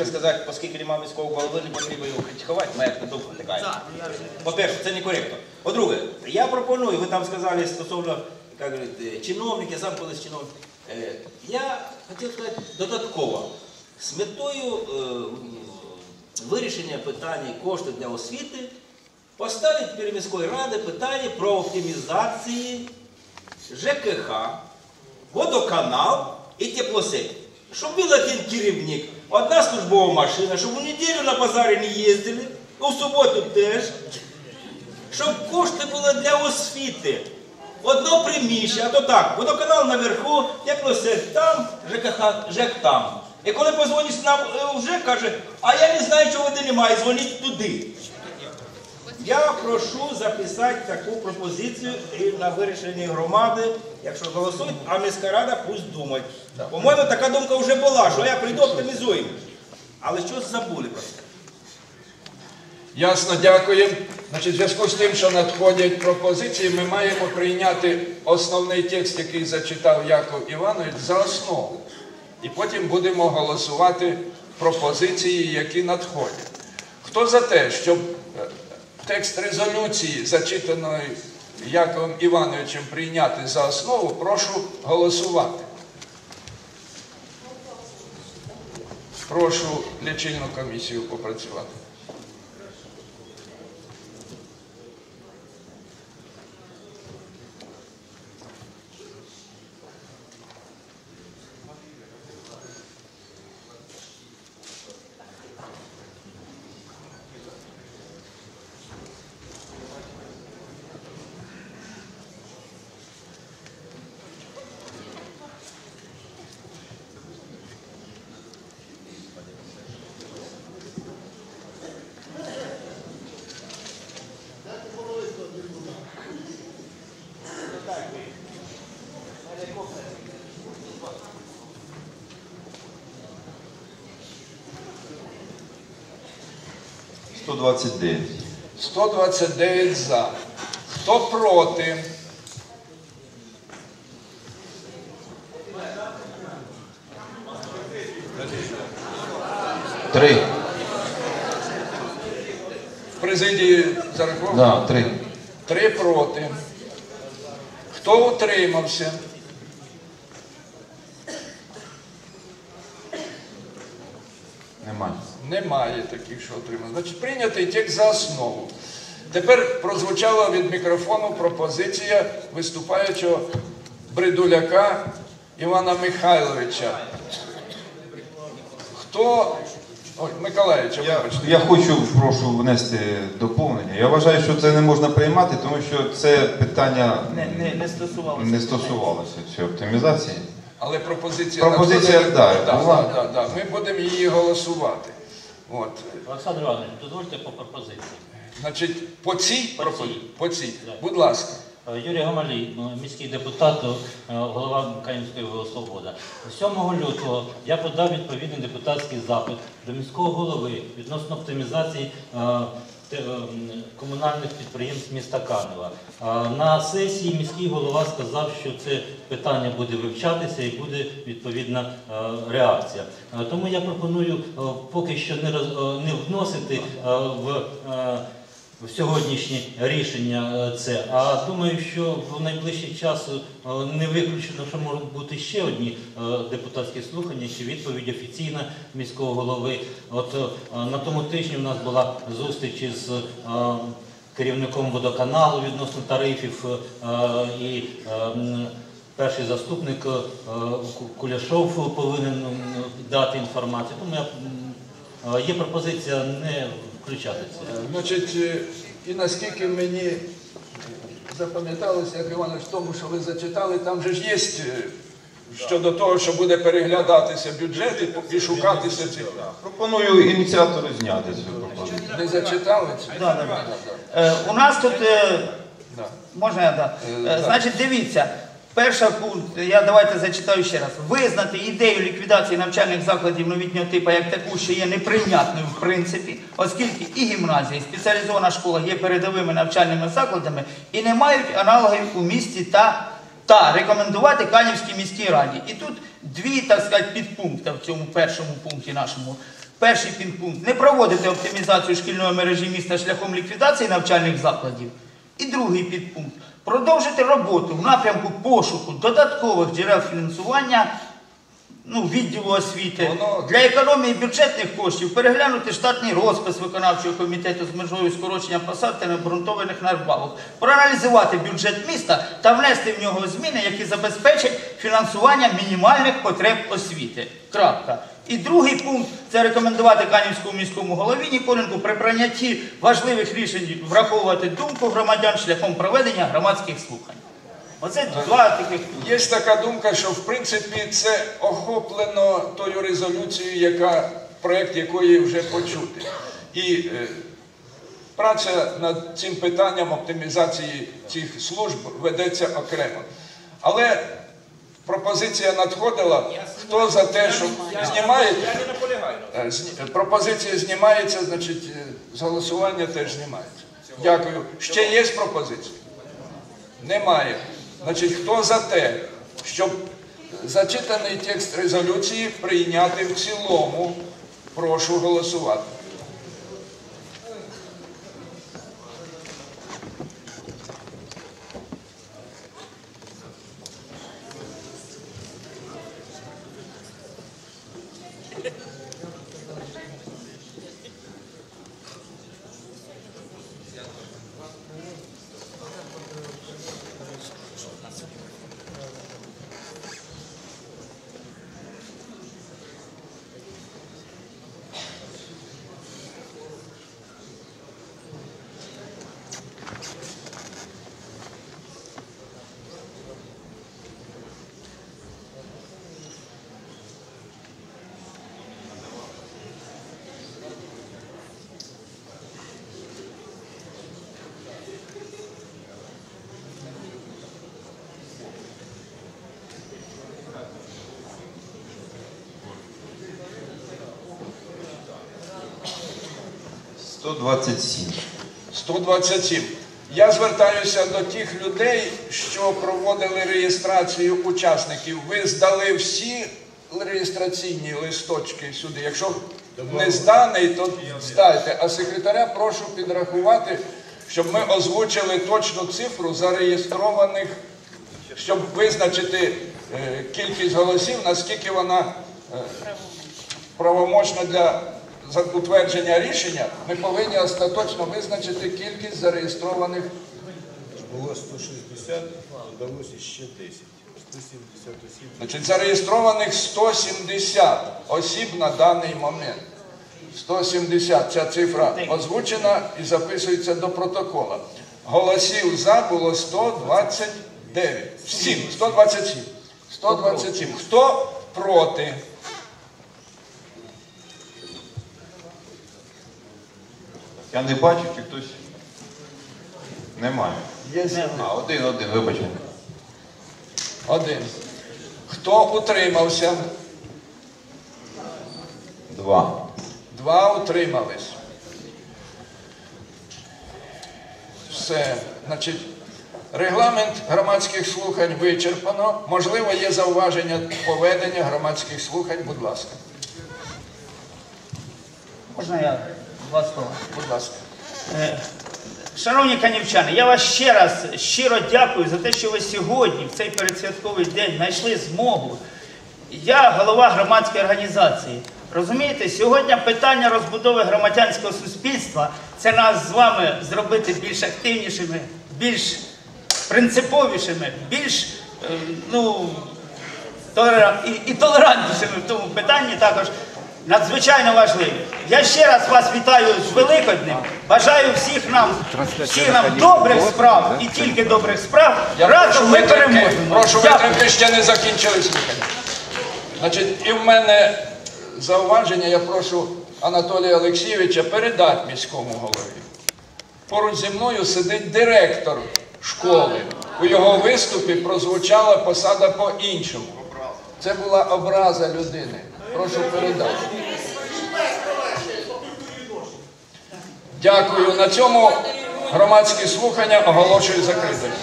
Я сказати, оскільки немає міського голови, не потрібно його критикувати, моя думка така. По-перше, це некоректно. По-друге, я пропоную, ви там сказали стосовно, як говорите, чиновники, сам колись чиновник. Е, Я хотів сказати додатково, з метою е, вирішення питання коштів для освіти, поставити перед міською ради питання про оптимізації ЖКХ, водоканал і теплосеть. Щоб був один керівник, одна службова машина, щоб у неділю на базарі не їздили, у суботу теж. Щоб кошти були для освіти. Одно приміщення, а то так, водоканал наверху, теплосеть там, ЖКХ, ЖЕК там. І коли позвониш нам вже ЖЕК, каже, а я не знаю, чого води немає, дзвоніть туди. Я прошу записати таку пропозицію і на вирішенні громади, якщо голосують, а міська рада пусть думає. По-моєму, така думка вже була, що я прийду оптимізуємо. Але щось забули про це. Ясно, дякуємо. Значить, в зв'язку з тим, що надходять пропозиції, ми маємо прийняти основний текст, який зачитав Яков Іванович, за основу. І потім будемо голосувати пропозиції, які надходять. Хто за те, щоб е, текст резолюції, зачитаної Яковом Івановичем, прийняти за основу, прошу голосувати. Прошу лічильну комісію попрацювати. – 129. 129 за. Хто проти? Три. В президії зараховано? Да, три. Три проти. Хто утримався? Немає. Таких, що отримали. Значить, прийнятий текст за основу. Тепер прозвучала від мікрофону пропозиція виступаючого Бридуляка Івана Михайловича. Хто. Ой, Миколаївича, Я, вибачте. я хочу, прошу внести доповнення. Я вважаю, що це не можна приймати, тому що це питання Не, не, не стосувалося. не стосувалося цієї оптимізації. Але пропозиція Пропозиція, да, да, була. да, да, да. Ми будемо її голосувати. От. Олександр Іванович, дозвольте по пропозиції. Значить, по цій По пропозиції. По цій. Будь ласка. Е, Юрій Гамалій, міський депутат, е, голова Каїнської Свобода. 7 лютого я подав відповідний депутатський запит до міського голови відносно оптимізації е, комунальних підприємств міста Канева. Е, На сесії міський голова сказав, що це питання буде вивчатися і буде відповідна е, реакція. Е, Тому я пропоную е, поки що не е, вносити е, е, в сьогоднішнє рішення е, це. А думаю, що в найближчий час е, не виключено, що можуть бути ще одні е, депутатські слухання чи відповідь офіційна міського голови. От на тому тижні у нас була зустріч із керівником водоканалу відносно тарифів і перший заступник Куляшов повинен дати інформацію. Тому я, є пропозиція не включати. Значить, е, і наскільки мені запам'яталося, як Іванович, в тому, що ви зачитали, там же ж є е, щодо того, що буде переглядатися бюджет і- і шукатися ці. Пропоную ініціатору зняти цю пропозицію. Не зачитали це? Да, да, да. Е, у нас тут, е, можна я да? Е, Е, значить, дивіться, перший пункт, я давайте зачитаю ще раз. Визнати ідею ліквідації навчальних закладів новітнього типу як таку, що є неприйнятною в принципі, оскільки і гімназія, і спеціалізована школа є передовими навчальними закладами і не мають аналогів у місті та, та рекомендувати Канівській міській раді. І тут дві, так сказати, підпункти в цьому першому пункті нашому. Перший підпункт не проводити оптимізацію шкільної мережі міста шляхом ліквідації навчальних закладів. І другий підпункт продовжити роботу в напрямку пошуку додаткових джерел фінансування ну, відділу освіти Воно- для економії бюджетних коштів переглянути штатний розпис виконавчого комітету з межою скорочення посад та необґрунтованих надбавок, проаналізувати бюджет міста та внести в нього зміни, які забезпечать фінансування мінімальних потреб освіти. Крапка. І другий пункт це рекомендувати Канівському міському голові Ніколенку при прийнятті важливих рішень враховувати думку громадян шляхом проведення громадських слухань. Оце два таких. Є така думка, що в принципі це охоплено тою резолюцією, яка проект якої вже почути. І е, праця над цим питанням оптимізації цих служб ведеться окремо. Але пропозиція надходила. Хто за те, що знімаєте? Я не наполягаю. Е, Пропозиція знімається, значить, е, з голосування теж знімається. Дякую. Ще є пропозиції? Немає. Значить, хто за те, щоб зачитаний текст резолюції прийняти в цілому, прошу голосувати. – 127. 127. Я звертаюся до тих людей, що проводили реєстрацію учасників. Ви здали всі реєстраційні листочки сюди. Якщо не зданий, то здайте. А секретаря прошу підрахувати, щоб ми озвучили точну цифру зареєстрованих, щоб визначити е, кількість голосів, наскільки вона е, правомочна для утвердження рішення, ми повинні остаточно визначити кількість зареєстрованих. Було 160, додалося ще 10. 170 осіб. Значить, зареєстрованих 170 осіб на даний момент. 170 ця цифра озвучена і записується до протокола. Голосів за було 129. Всім, 127. 127. Хто проти? Я не бачу, чи хтось. Немає. Є А, один, один, вибачте. один. Хто утримався? Два. Два утримались. Все. Значить, регламент громадських слухань вичерпано. Можливо, є зауваження поведення громадських слухань. Будь ласка. Можна я два слова? Будь ласка. Е, Шановні канівчани, я вас ще раз щиро дякую за те, що ви сьогодні, в цей передсвятковий день, знайшли змогу. Я голова громадської організації. Розумієте, сьогодні питання розбудови громадянського суспільства це нас з вами зробити більш активнішими, більш принциповішими, більш е, ну, толера- і, і толерантнішими в тому питанні також надзвичайно важливі. Я ще раз вас вітаю з Великоднем. Бажаю всіх нам, всіх нам добрих справ і тільки добрих справ. Я Разом ми переможемо. Прошу витримки, ще не закінчили слухання. Значить, і в мене зауваження, я прошу Анатолія Олексійовича передати міському голові. Поруч зі мною сидить директор школи. У його виступі прозвучала посада по-іншому. Це була образа людини. Прошу передати. Дякую. На цьому громадські слухання оголошую закритими.